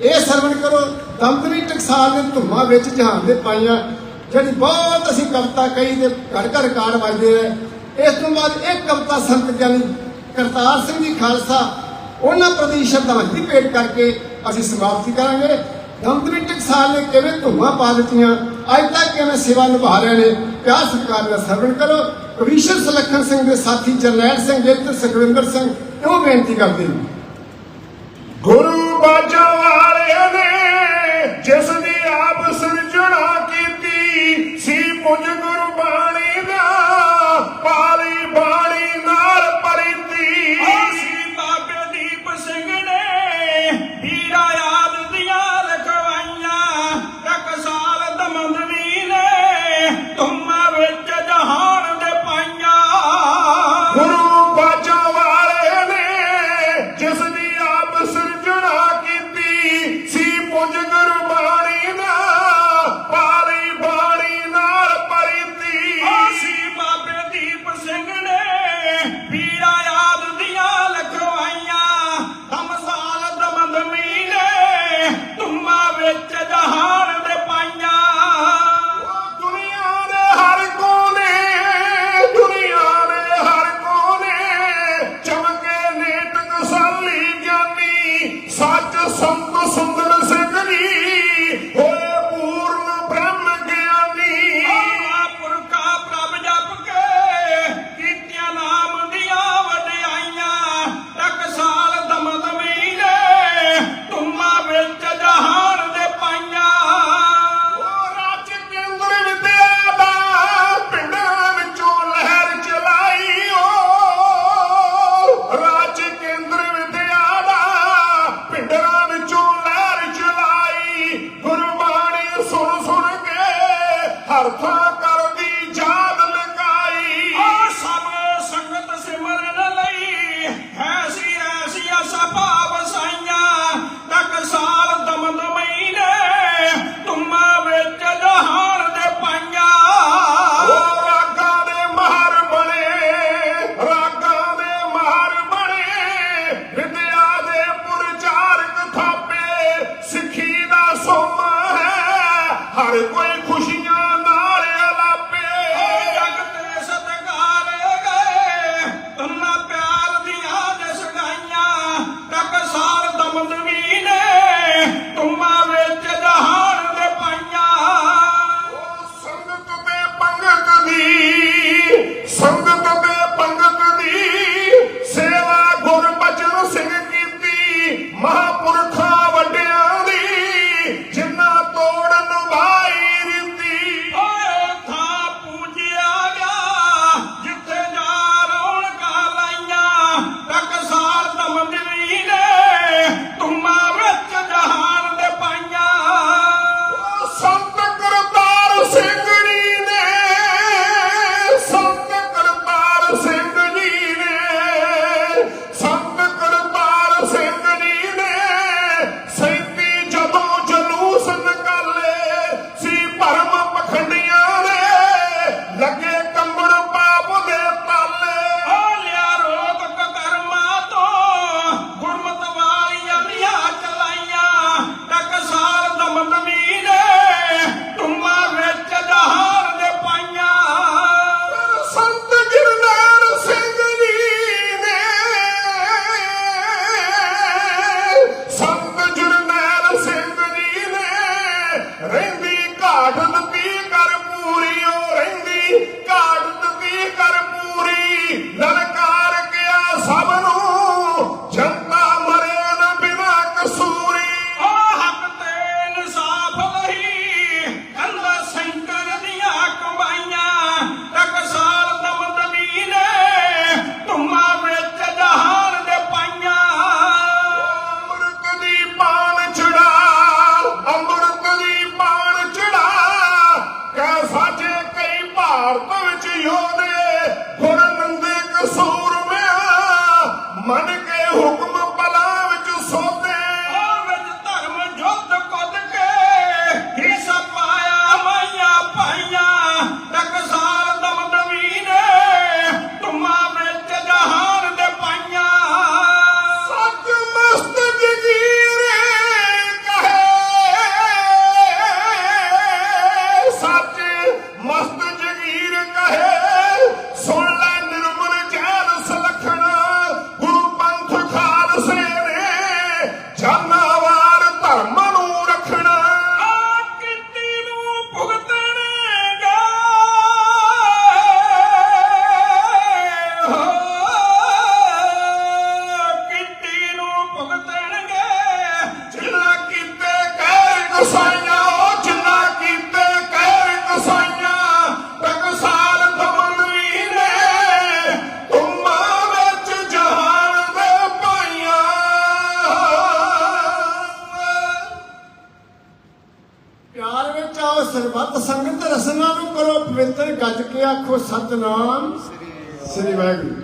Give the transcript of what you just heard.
ਇਹ ਸਰਵਣ ਕਰੋ ਦਮਦਮੀ ਟਕਸਾਲ ਦੇ, ਧੁੰਮਾਂ ਵਿੱਚ ਜਹਾਨ ਦੇ ਪਾਈਆਂ। ਜਿਹੜੀ ਬਹੁਤ ਅਸੀਂ ਕਵਿਤਾ ਕਹੀ ਤੇ ਘੜ ਘੜ ਕਾੜ ਵੱਜਦੇ ਰਹੇ ਇਸ ਤੋਂ ਬਾਅਦ ਇੱਕ ਕਵਿਤਾ ਸੰਤ ਗਿਆਨੀ ਕਰਤਾਰ ਸਿੰਘ ਜੀ ਖਾਲਸਾ, ਉਹਨਾਂ ਪ੍ਰਤੀ ਸ਼ਰਧਾਂਜਲੀ ਭੇਟ ਕਰਕੇ ਅਸੀਂ ਸਮਾਪਤੀ ਕਰਾਂਗੇ। ਦਮਦਮੀ ਟਕਸਾਲ ਨੇ ਕਿਵੇਂ ਧੁੰਮਾਂ ਪਾ ਦਿੱਤੀਆਂ, ਅੱਜ ਤੱਕ ਕਿਵੇਂ ਸੇਵਾ ਨਿਭਾ ਰਹੇ ਨੇ, ਪਿਆਰ ਸਤਿਕਾਰ ਦਾ ਸਰਵਣ ਕਰੋ। ਕਵੀਸ਼ਰ ਸਲੱਖਣ ਸਿੰਘ ਦੇ ਸਾਥੀ ਜਰਨੈਲ ਸਿੰਘ ਗਿੱਲ ਤੇ ਸੁਖਵਿੰਦਰ ਸਿੰਘ, ਕਿਉਂ ਬੇਨਤੀ ਕਰਦੇ ਗੁਰੂ ਬਾਜਵਾ ਹੋਏ ਜਿਸ ਦੀ ਆਪ ਸਿਰਜਣਾ ਕੀਤੀ ਸੀ ਮੁਝ সন্ন্যাস out of power. who ਸਰਬੱਤ ਸੰਗਤ ਰਸਨਾ ਨੂੰ ਕਰੋ ਪਵਿੱਤਰ ਗੱਜ ਕੇ ਆਖੋ ਸਤਨਾਮ। ਸ੍ਰੀ ਵਾਹਿਗੁਰੂ।